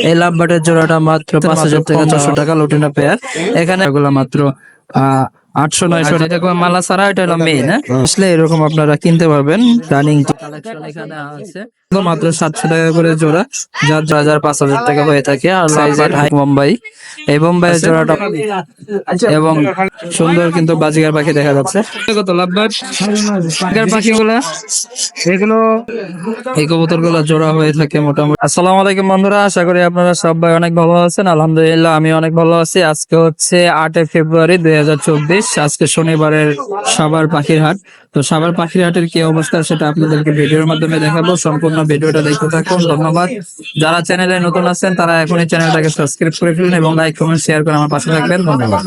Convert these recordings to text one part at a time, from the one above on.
এই লাভবাটের জোড়াটা মাত্র পাঁচ হাজার থেকে ছশো টাকা লুটিনো পেয়ার এখানে এগুলো মাত্র আহ, আটশো নয়শো টাকা। মালা ছাড়া এটা হলো না আসলে এরকম আপনারা কিনতে পারবেন। রানিং কালেকশন এখানে আছে। মাত্র সাতশো টাকা করে জোড়া যার চার হাজার পাঁচ হাজার টাকা হয়ে থাকে আর হাই বোম্বাই। এই বোম্বাইয়ের জোড়াটা এবং সুন্দর কিন্তু বাজিগার পাখি দেখা যাচ্ছে। কত পাখিগুলা? এগুলো এই কবুতরগুলো জোড়া হয়ে থাকে মোটামুটি। আসসালামু আলাইকুম বন্ধুরা আশা করি আপনারা সবাই অনেক ভালো আছেন। আলহামদুলিল্লাহ আমি অনেক ভালো আছি। আজকে হচ্ছে আটই ফেব্রুয়ারি দুই হাজার চব্বিশ আজকে শনিবারের সাবার পাখির হাট তো সাবার পাখির হাটের কি অবস্থা সেটা আপনাদেরকে ভিডিওর মাধ্যমে দেখাবো। সম্পূর্ণ ভিডিওটা দেখতে থাকুন, ধন্যবাদ। যারা চ্যানেলে নতুন আছেন, তারা এখনই চ্যানেলটাকে সাবস্ক্রাইব করে ফেলুন এবং লাইক কমেন্ট শেয়ার করে আমার পাশে থাকবেন। ধন্যবাদ।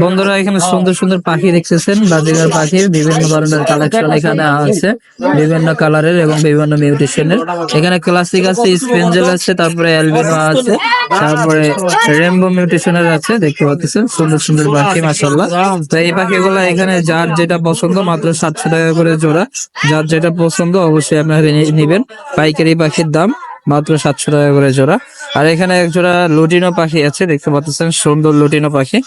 বন্ধুরা, এখানে সুন্দর সুন্দর পাখি দেখতেছেন, বাজিগার পাখির বিভিন্ন ধরনের কালেকশন এখানে আছে, বিভিন্ন কালারের এবং বিভিন্ন মিউটেশনের এখানে ক্লাসিক আছে স্পেঞ্জেল আছে, তারপরে অ্যালবিনো আছে, তারপরে রেমবো মিউটেশনের আছে, দেখতে পাচ্ছেন, সুন্দর সুন্দর পাখি মাসাল্লাহ তো এই পাখিগুলো এখানে যার যেটা পছন্দ, মাত্র সাতশো টাকা করে জোড়া। যার যেটা পছন্দ, অবশ্যই আপনারা নি- নিবেন পাইকারি পাখির দাম মাত্র সাতশো টাকা করে জোড়া। আর এখানে এক জোড়া লুটিনো পাখি আছে, দেখতে পাচ্ছেন, সুন্দর লুটিনো পাখি,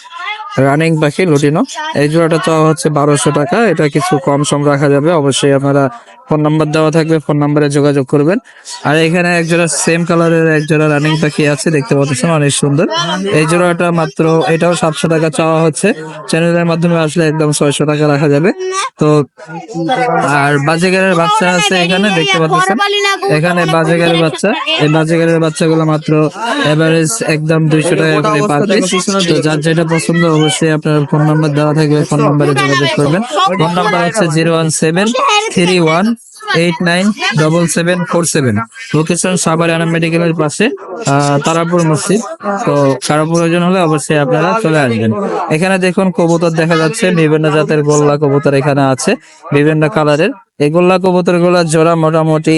রানিং পাখি লুটিনো। এই জোড়াটা চাওয়া হচ্ছে বারোশো টাকা, এটা কিছু কম সম রাখা যাবে, অবশ্যই আপনারা ফোন নাম্বার দেওয়া থাকবে ফোন নাম্বারে যোগাযোগ করবেন। আর এখানে এক জোড়া সেম কালারের এক জোড়া রানিং পাখি আছে দেখতে পাচ্ছেন অনেক সুন্দর। এই জোড়াটা মাত্র এটাও সাতশো টাকা চাওয়া হচ্ছে। চ্যানেলের মাধ্যমে আসলে একদম ছয়শো টাকা রাখা যাবে। তো আর বাজেগারের বাচ্চা আছে এখানে দেখতে পাচ্ছেন। এখানে বাজেগারের বাচ্চা এই বাজেগারের বাচ্চাগুলো মাত্র এভারেজ একদম দুইশো টাকা করে পার পিস তো যার যেটা পছন্দ অবশ্যই আপনার ফোন নাম্বার দেওয়া থাকবে ফোন নাম্বারে যোগাযোগ করবেন। ফোন নাম্বার হচ্ছে zero one seven three one eight nine double seven four seven location Savar আনা মেডিকেলের পাশে তারাপুর মসজিদ। তো কারও প্রয়োজন হলে অবশ্যই আপনারা চলে আসবেন। এখানে দেখুন কবুতর দেখা যাচ্ছে, বিভিন্ন জাতের গোল্লা কবুতর এখানে আছে, বিভিন্ন কালারের এই গোল্লা কবুতরগুলা জোড়া মোটামুটি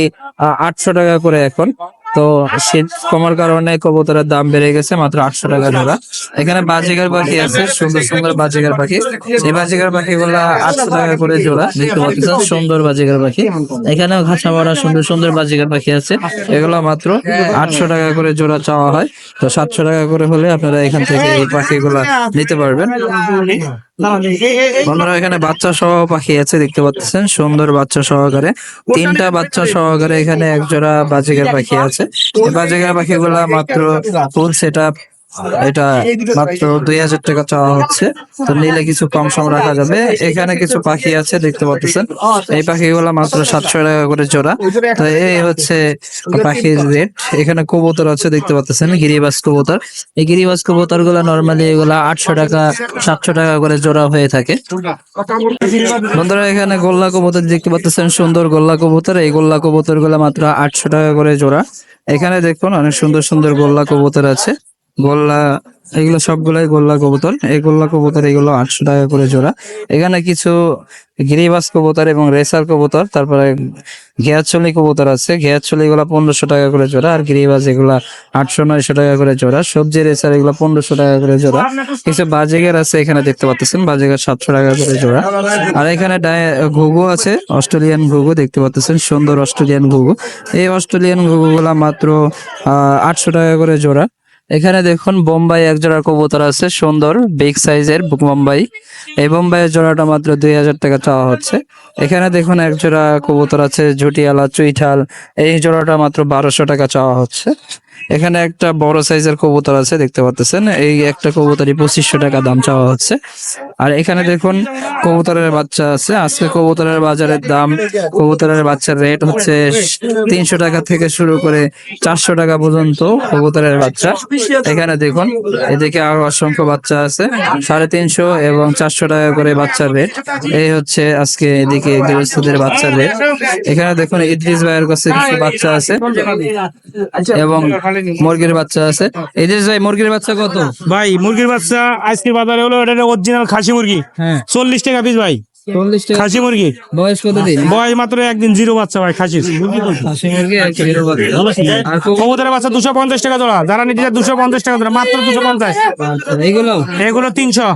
আটশো টাকা করে এখন। তো শীত কমার কারণে কবুতরের দাম বেড়ে গেছে, মাত্র আটশো টাকা ধরা। এখানে বাজিগার পাখি আছে, সুন্দর সুন্দর বাজিগার পাখি। এই বাজিগার পাখি গুলা আটশো টাকা করে জোড়া, দেখতে পাচ্ছেন, সুন্দর বাজিগার পাখি। এখানেও ঘাসা ভরা সুন্দর সুন্দর বাজিগার পাখি আছে। এগুলো মাত্র আটশো টাকা করে জোড়া চাওয়া হয়। তো সাতশো টাকা করে হলে আপনারা এখান থেকে এই পাখিগুলা নিতে পারবেন। বন্ধুরা, এখানে বাচ্চা সহ পাখি আছে, দেখতে পাচ্ছেন। সুন্দর বাচ্চা সহকারে। তিনটা বাচ্চা সহকারে এখানে একজোড়া বাজিকার পাখি আছে। বাজিকার পাখিগুলা মাত্র ফুল সেট এটা মাত্র দুই হাজার টাকা চাওয়া হচ্ছে। তো নিলে কিছু কম সম রাখা যাবে। এখানে কিছু পাখি আছে, দেখতে পাচ্ছেন। এই পাখিগুলা মাত্র সাতশো টাকা করে জোড়া। তো এই হচ্ছে পাখির রেট। এখানে কবুতর আছে, দেখতে পাচ্ছেন গিরিবাস কবুতর। এই গিরিবাস কবুতরগুলা নর্মালি এগুলা আটশো টাকা, সাতশো টাকা করে জোড়া হয়ে থাকে। বন্ধুরা, এখানে গোল্লা কবুতর দেখতে পাচ্ছেন, সুন্দর গোল্লা কবুতর। এই গোল্লা কবুতরগুলা মাত্র আটশো টাকা করে জোড়া। এখানে দেখুন, অনেক সুন্দর সুন্দর গোল্লা কবুতর আছে। গোল্লা, এগুলো সবগুলাই গোল্লা কবুতর। এই গোল্লা কবুতর, এগুলো আটশো টাকা করে জোড়া। এখানে কিছু গিরিবাস কবুতর এবং রেসার কবুতর, তারপরে ঘেয়াচলি কবুতর আছে। ঘেয়াচলি এগুলা পনেরোশো টাকা করে জোড়া আর গিরিবাস এগুলা আটশো নয়শো টাকা করে জোড়া। সবজি রেসার এগুলা পনেরোশো টাকা করে জোড়া। কিছু বাজেগার আছে এখানে দেখতে পাচ্ছেন বাজেগার সাতশো টাকা করে জোড়া। আর এখানে ঘুঘু আছে, অস্ট্রেলিয়ান ঘুঘু দেখতে পাচ্ছেন সুন্দর অস্ট্রেলিয়ান ঘুঘু। এই অস্ট্রেলিয়ান ঘুঘু গুলা মাত্র আটশো টাকা করে জোড়া। এখানে দেখুন, বোম্বাই এক জোড়া কবুতর আছে, সুন্দর বিগ সাইজের বোম্বাই। এই বোম্বাইয়ের জোড়াটা মাত্র দুই হাজার টাকা চাওয়া হচ্ছে। এখানে দেখুন, এক জোড়া কবুতর আছে, ঝুটিয়ালা, চুইঠাল, এই জোড়াটা মাত্র বারোশো টাকা চাওয়া হচ্ছে। এখানে একটা বড় সাইজের কবুতর আছে, দেখতে পাচ্ছেন এই একটা কবুতরই পঁচিশশো টাকা দাম চাওয়া হচ্ছে। আর এখানে দেখুন, কবুতরের বাচ্চা আছে। আজকে কবুতরের বাজারের দাম, কবুতরের বাচ্চার রেট হচ্ছে তিনশো টাকা থেকে শুরু করে চারশো টাকা পর্যন্ত কবুতরের বাচ্চা। এখানে দেখুন, এদিকে আরও অসংখ্য বাচ্চা আছে। সাড়ে তিনশো এবং চারশো টাকা করে বাচ্চার রেট। এই হচ্ছে আজকে এদিকে গৃহস্থদের বাচ্চার রেট। এখানে দেখুন, ইদ্রিস ভাইয়ের কাছে কিছু বাচ্চা আছে। এবং মুরগির বাচ্চা আছে। ইদ্রিস ভাই মুরগির বাচ্চা কত? ভাই মুরগির বাচ্চা আজকে বাজারে হলো এটা অরিজিনাল খাসি মুরগি। হ্যাঁ। চল্লিশ টাকা পিস ভাই। চল্লিশ টাকা। খাসি মুরগি। বয়স কত দিন? বয়স মাত্র একদিন জিরো বাচ্চা ভাই খাসি মুরগি বাচ্চা। দুশো পঞ্চাশ টাকা জোড়া। যারা নিতে চায় দুশো পঞ্চাশ টাকা জোড়া মাত্র দুশো পঞ্চাশ। বাচ্চা, এগুলো তিনশো।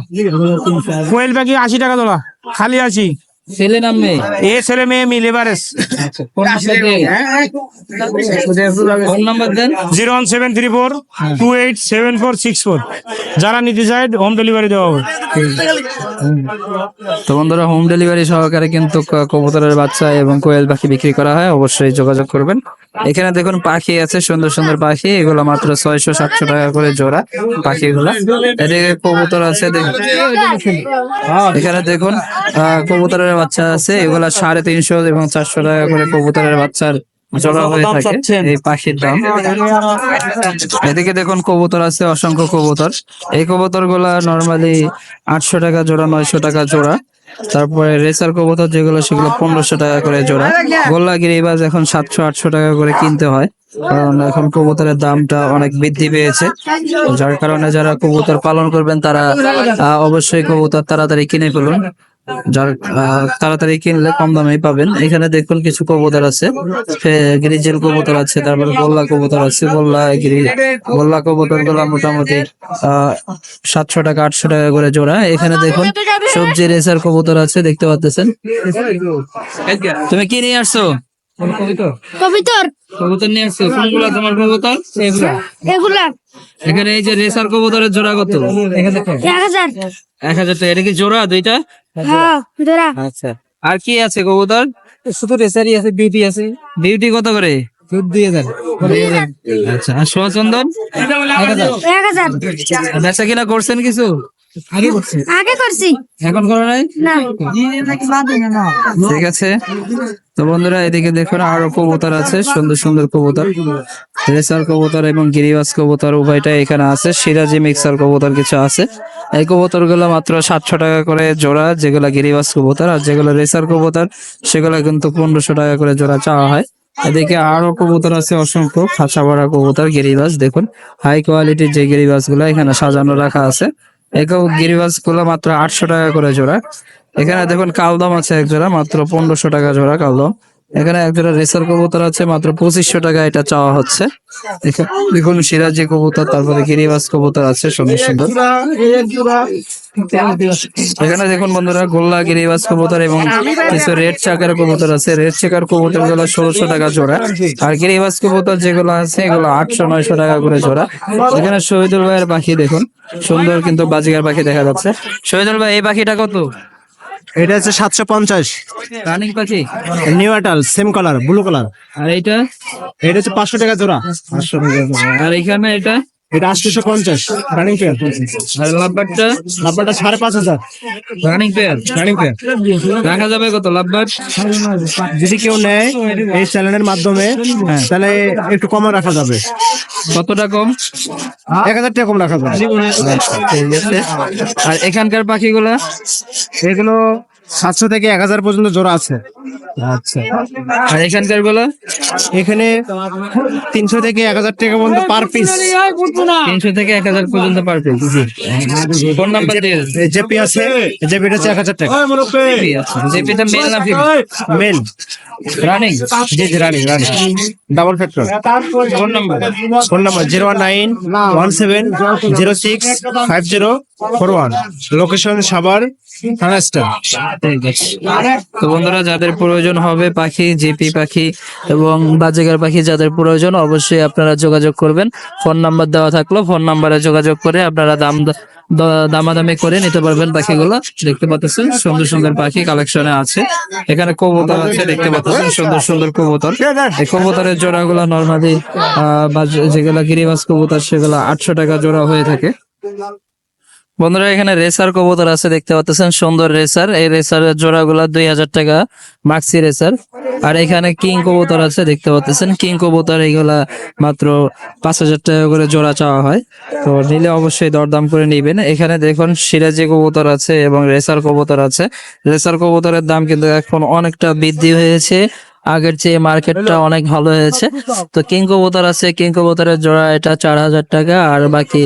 কোয়েল পাখি আশি টাকা জোড়া। খালি আশি। ছেলে নাম মেয়ে? এ ছেলে মেয়ে মিলে বারেস ফোন নাম্বার দেন। ফোন নাম্বার দেন। Zero one seven three four two eight seven four six four. যারা নিতে চায় হোম ডেলিভারি দেওয়া হবে। তো বন্ধুরা হোম ডেলিভারি সহকারে কিন্তু কবুতরের বাচ্চা এবং কোয়েল পাখি বিক্রি করা হয়। অবশ্যই যোগাযোগ করবেন। এখানে দেখুন পাখি আছে সুন্দর সুন্দর পাখি। এগুলো মাত্র ছয়শো সাতশো টাকা করে জোড়া পাখিগুলো। এদিকে কবুতর আছে দেখুন। এখানে দেখুন কবুতরের বাচ্চা আছে। এগুলা সাড়ে তিনশো এবং চারশো টাকা করে কবুতরের বাচ্চার জোড়া হয়ে থাকে। এই পাখির দাম। এদিকে দেখুন কবুতর আছে অসংখ্য কবুতর। এই কবুতরগুলা নর্মালি আটশো টাকা জোড়া নয়শো টাকা জোড়া। তারপরে রেসার কবুতর যেগুলো, সেগুলো পনেরোশো টাকা করে জোড়া। গোল্লা গিরিবাজ এখন সাতশো, আটশো টাকা করে কিনতে হয়। কারণ এখন কবুতরের দামটা অনেক বৃদ্ধি পেয়েছে। যার কারণে যারা কবুতর পালন করবেন, তারা অবশ্যই কবুতর তাড়াতাড়ি কিনে ফেলুন। যার তাড়াতাড়ি কিনলে কম দামেই পাবেন। এখানে দেখুন কিছু কবুতর আছে। গ্রিজেল কবুতর আছে, তারপরে গোল্লা কবুতর আছে। গোল্লা গোল্লা কবুতরগুলা মোটামুটি সাতশো টাকা, আটশো টাকা করে জোড়া। এখানে দেখুন সবজি রেসার কবুতর আছে, দেখতে পাচ্ছেন। তুমি কি নিয়ে আসছো? কবিতর। কবুতর নিয়ে আসছো। কোনগুলা তোমার কবুতর? এগুলা। এখানে এই যে রেসার কবুতরের জোড়া কত? এক হাজার। এক হাজার টাকা এটা কি জোড়া দুইটা? হ্যাঁ আচ্ছা। আর কি আছে কবুতর? শুধু রেসারই আছে বিউটি আছে। বিউটি কত করে? দুই হাজার। আচ্ছা আর সোয়াচন্দন এক হাজার। বেচা কিনা করছেন কিছু? আগে করছে। আগে করছি। এখন করে নাই? না। ঠিক আছে। তো বন্ধুরা এদিকে দেখুন আরও কবুতর আছে সুন্দর সুন্দর কবুতর। রেসার কবুতর এবং গিরিবাস কবুতর উভয়টা এখানে আছে। সিরাজি মিক্সার কবুতর কিছু আছে। এই কবুতরগুলো মাত্র সাতশো টাকা করে জোড়া যেগুলো গিরিবাস কবুতর আর যেগুলো রেসার কবুতর সেগুলো কিন্তু পনেরোশো টাকা করে জোড়া চাওয়া হয়। এদিকে আরও কবুতর আছে অসংখ্য। খাঁচা ভরা কবুতর গিরিবাস দেখুন। হাই কোয়ালিটির যে গিরিবাসগুলো এখানে সাজানো রাখা আছে। এই গিরিবাসগুলো মাত্র আটশো টাকা করে জোড়া। এখানে দেখুন কালদম আছে এক জোড়া, মাত্র পনেরোশো টাকা জোড়া কালদম। এখানে একজোড়া রেসার কবুতর আছে, মাত্র পঁচিশশো টাকা এটা চাওয়া হচ্ছে। দেখুন, সিরাজি কবুতর, তারপরে গিরিবাস কবুতর আছে, সুন্দর সুন্দর। এখানে দেখুন বন্ধুরা, গোল্লা গিরিবাস কবুতর এবং কিছু রেড চাকার কবুতর আছে। রেড চাকার কবুতরগুলো ষোলোশো টাকা জোড়া। আর গিরিবাস কবুতর যেগুলো আছে, এগুলো আটশো, নয়শো টাকা করে জোড়া। এখানে শহীদুল ভাইয়ের পাখি দেখুন, সুন্দর কিন্তু বাজিকার পাখি দেখা যাচ্ছে। শহীদুল ভাই, এই পাখিটা কত? এটা হচ্ছে সাতশো পঞ্চাশ। রানিং পাখি? নিউ আটাল সেম কালার ব্লু কালার আর এটা এটা হচ্ছে পাঁচশো টাকা জোড়া। আর এখানে এটা? এটা আটশোশো পঞ্চাশ রানিং পেয়ার আর লাভবারটা? নাম্বারটা সাড়ে পাঁচ হাজার। রানিং পেয়ার রানিং পেয়ার রাখা যাবে কত লাভবার? যদি কেউ নেয় এই চ্যানেলের মাধ্যমে তাহলে একটু কমে রাখা যাবে। কতটা কম? এক হাজার টাকা কম রাখা যাবে। আর এখানকার পাখিগুলা? এগুলো সাতশো থেকে এক হাজার পর্যন্ত জোড়া আছে। আচ্ছা। আর এখানকারগুলা? এখানে তিনশো থেকে এক হাজার টাকা পর্যন্ত পার পিস তিনশো থেকে এক হাজার পর্যন্ত পার পিস ফোন নাম্বার দিয়ে। জেপি আছে জেপিটা হচ্ছে এক হাজার টাকা। জেপিটা মেল না মেল রানিং জি জি running running double factor phone number. Phone number zero one nine one seven zero six five zero four one. Location Savar থানা স্টার ঠিক আছে তো বন্ধুরা, যাদের প্রয়োজন হবে পাখি, জিপি পাখি এবং বাজেগার পাখি যাদের প্রয়োজন, অবশ্যই আপনারা যোগাযোগ করবেন। ফোন নাম্বার দেওয়া থাকল, ফোন নাম্বারে যোগাযোগ করে আপনারা দাম দামাদামি করে নিতে পারবেন পাখিগুলো। দেখতে পাচ্ছেন, সুন্দর সুন্দর পাখি কালেকশনে আছে। এখানে কবুতর আছে, দেখতে পাচ্ছেন, সুন্দর সুন্দর কবুতর। এই কবুতরের জোড়াগুলো নর্মালি যেগুলা গিরিবাস কবুতর, সেগুলো আটশো টাকা জোড়া হয়ে থাকে। বন্ধুরা, এখানে রেসার কবুতর আছে, দেখতে পাচ্ছেন, সুন্দর রেসার। এই রেসারের জোড়াগুলা দুই হাজার টাকা মাক্সি রেসার। আর এখানে কিং কবুতর আছে, দেখতে পাচ্ছেন কিং কবুতর এইগুলা মাত্র পাঁচ হাজার টাকা করে জোড়া চাওয়া হয়। তো নিলে অবশ্যই দরদাম করে নিবেন। এখানে দেখুন, সিরাজি কবুতর আছে এবং রেসার কবুতর আছে। রেসার কবুতরের দাম কিন্তু এখন অনেকটা বৃদ্ধি হয়েছে। আগের চেয়ে মার্কেটটা অনেক ভালো হয়েছে। তো কিং কবুতর আছে কিং কবুতরের জোড়া এটা চার হাজার টাকা আর বাকি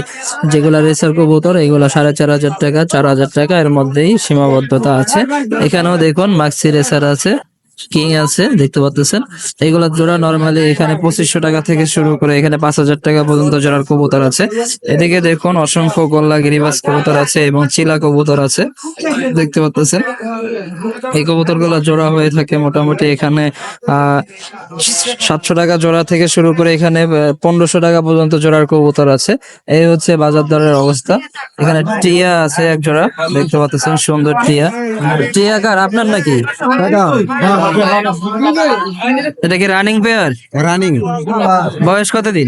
যেগুলা রেসার কবুতর এগুলো সাড়ে চার হাজার টাকা চার হাজার টাকা এর মধ্যেই সীমাবদ্ধতা আছে। এখানেও দেখুন মাক্সি রেসার আছে। কিং আছে দেখতে পাচ্ছেন এগুলা জোড়া নরমালি এখানে পঁচিশশো টাকা থেকে শুরু করে এখানে পাঁচ হাজার টাকা পর্যন্ত জোড়ার কবুতর আছে। এদিকে দেখুন অসংখ্য গোল্লা গিরিবাস কবুতর আছে এবং চিলা কবুতর আছে। দেখতে পাচ্ছেন এই কবুতরগুলো জোড়া হয়ে থাকে মোটামুটি এখানে, আহ, সাতশো টাকা জোড়া থেকে শুরু করে এখানে পনেরোশো টাকা পর্যন্ত জোড়ার কবুতর আছে। এই হচ্ছে বাজার দরের অবস্থা। এখানে টিয়া আছে এক জোড়া, দেখতে পাচ্ছেন সুন্দর টিয়া। টিয়া কার? আপনার নাকি? এটা কি রানিং পেয়ার রানিং বয়স কতদিন?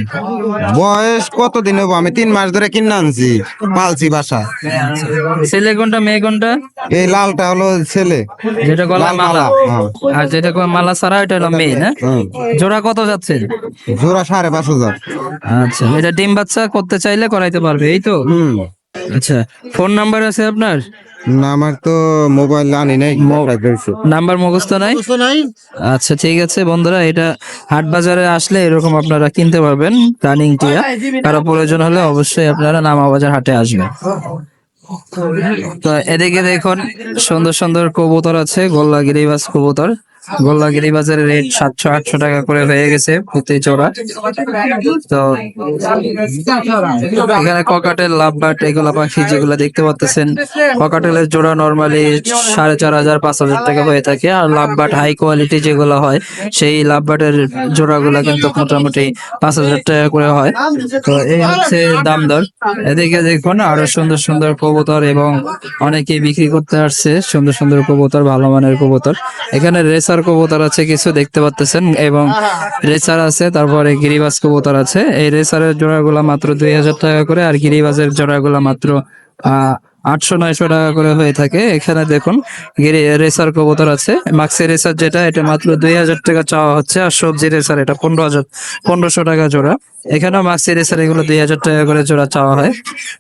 বয়স কত দিন হব আমি তিন মাস ধরে কিনে আনছি পালছি বাসা। ছেলে কোনটা মেয়ে কোনটা? এই লালটা হলো ছেলে। যেটা গলা মালা। হ্যাঁ। আর যেটা মালা ছাড়া এটা হলো মেয়ে না। জোড়া কত যাচ্ছে? জোড়া সাড়ে পাঁচ হাজার। আচ্ছা এটা ডিম বাচ্চা করতে চাইলে করাইতে পারবে এই তো? আচ্ছা ফোন নাম্বার আছে আপনার? না আমার তো মোবাইল আনি নাই নাম্বার মুখস্থ নাই? আচ্ছা ঠিক আছে বন্ধুরা এটা হাট বাজারে আসলে এরকম আপনারা কিনতে পারবেন রানিং টিয়া কারও প্রয়োজন হলে অবশ্যই আপনারা নামা বাজার হাটে আসবেন। তো এদিকে দেখুন সুন্দর সুন্দর কবুতর আছে গোল্লা গিরিবাজ কবুতর। গোল্লা গিরিবাজের রেট সাতশো, আটশো টাকা করে হয়ে গেছে প্রতি জোড়া তো এখানে ককাটেল লাভবাট এগুলা পাখি যেগুলো দেখতে পাচ্ছেন ককাটেলের জোড়া নর্মালি সাড়ে চার হাজার, পাঁচ হাজার টাকা হয়ে থাকে। আর লাভবাট হাই কোয়ালিটি যেগুলো হয়, সেই লাভবাটের জোড়াগুলা কিন্তু মোটামুটি পাঁচ হাজার টাকা করে হয়। তো এই হচ্ছে দাম দর। এদিকে দেখুন, আরও সুন্দর সুন্দর কবুতর এবং অনেকে বিক্রি করতে আসছে। সুন্দর সুন্দর কবুতর, ভালো মানের কবুতর। এখানে রেসার কবুতর আছে, কিছু দেখতে পাচ্ছেন এবং রেসার আছে, তারপরে গিরিবাজ কবুতর আছে। এই রেসারের জোড়াগুলা মাত্র দুই হাজার টাকা করে, আর গিরিবাজের জোড়াগুলা মাত্র, আহ আটশো নয়শো টাকা করে হয়ে থাকে। এখানে দেখুন রেসার কবুতর আছে। মাক্সি রেসার যেটা, এটা মাত্র দুই হাজার টাকা চাওয়া হচ্ছে, আর সবজি রেসার এটা পনেরো হাজার, পনেরোশো টাকা জোড়া। এখানেও মাক্সি রেসার এগুলো দুই হাজার টাকা করে জোড়া চাওয়া হয়।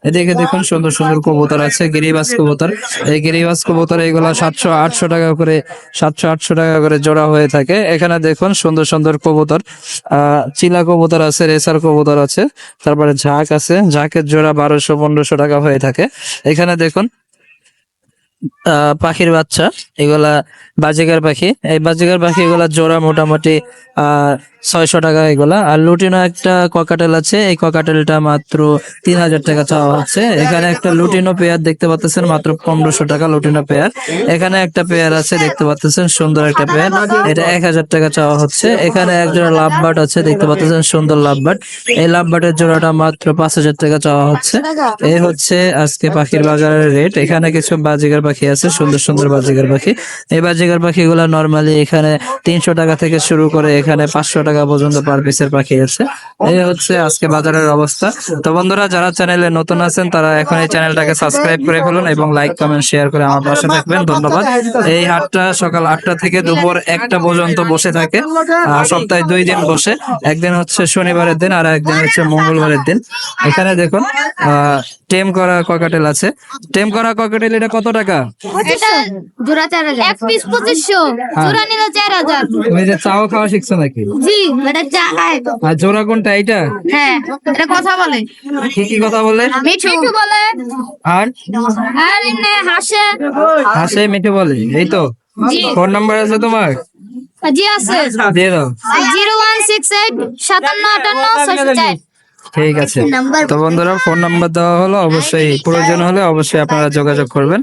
এদিকে দেখুন, সুন্দর সুন্দর কবুতর আছে গিরিবাজ কবুতর। এই গিরিবাজ কবুতর এগুলো সাতশো, আটশো টাকা করে, সাতশো, আটশো টাকা করে জোড়া হয়ে থাকে। এখানে দেখুন, সুন্দর সুন্দর কবুতর, আহ, চিলা কবুতর আছে, রেসার কবুতর আছে, তারপরে ঝাঁক আছে। ঝাঁকের জোড়া বারোশো, পনেরোশো টাকা হয়ে থাকে। এখানে দেখুন আহ, পাখির বাচ্চা। এগুলা বাজিকার পাখি। এই বাজিকার পাখি এগুলা জোড়া মোটামুটি আহ ছয়শো টাকা এগুলা। আর লুটিনো একটা ককাটেল আছে। এই ককাটেলটা মাত্র তিন হাজার টাকা চাওয়া হচ্ছে। এখানে একটা লুটিনো পেয়ার দেখতে পাচ্ছেন মাত্র পনেরোশো টাকা লুটিনো পেয়ার। এখানে একটা পেয়ার আছে, দেখতে পাচ্ছেন সুন্দর একটা পেয়ার। এটা এক হাজার টাকা চাওয়া হচ্ছে। এখানে একজোড়া লাভবাট আছে, দেখতে পাচ্ছেন সুন্দর লাভবাট এই লাভবাটের জোড়াটা মাত্র পাঁচ হাজার টাকা চাওয়া হচ্ছে। এই হচ্ছে আজকে পাখির বাজারের রেট। এখানে কিছু বাজিগার পাখি আছে, সুন্দর সুন্দর বাজিগার পাখি। এই বাজিগার পাখিগুলো নর্মালি এখানে তিনশো টাকা থেকে শুরু করে এখানে পাঁচশো টাকা পর্যন্ত পার পিসের পাখি আছে। এই হচ্ছে আজকে বাজারের অবস্থা। তো বন্ধুরা যারা চ্যানেলে নতুন আছেন তারা এখন এই চ্যানেলটাকে সাবস্ক্রাইব করে ফেলুন এবং লাইক কমেন্ট শেয়ার করে আমার পাশে থাকবেন। ধন্যবাদ। এই হাটটা সকাল আটটা থেকে দুপুর একটা পর্যন্ত বসে থাকে। সপ্তাহে দুই দিন বসে। একদিন হচ্ছে শনিবারের দিন আর একদিন হচ্ছে মঙ্গলবারের দিন। এখানে দেখুন আহ টেম করা ককাটেল আছে। টেম করা ককাটেল এটা কত টাকা? জোড়া চার হাজার। পঁচিশশো জোড়া নিল চার হাজার। তুমি যে চাও খাওয়া শিখছো নাকি? জি এটা চা খায় আর জোড়া কোনটা এইটা? হ্যাঁ এটা কথা বলে। কি কি কথা বলে? মিঠু। বলে। আর? আর এমনি হাসে। হাসে মিঠে বলে এই তো। ফোন নাম্বার আছে তোমার? জি আছে। দিয়ে দাও। জিরো ওয়ান সিক্স এইট সাতান্ন আটান্ন ছয়শো চার। ঠিক আছে। তো বন্ধুরা ফোন নাম্বার দেওয়া হলো অবশ্যই প্রয়োজন হলে অবশ্যই আপনারা যোগাযোগ করবেন।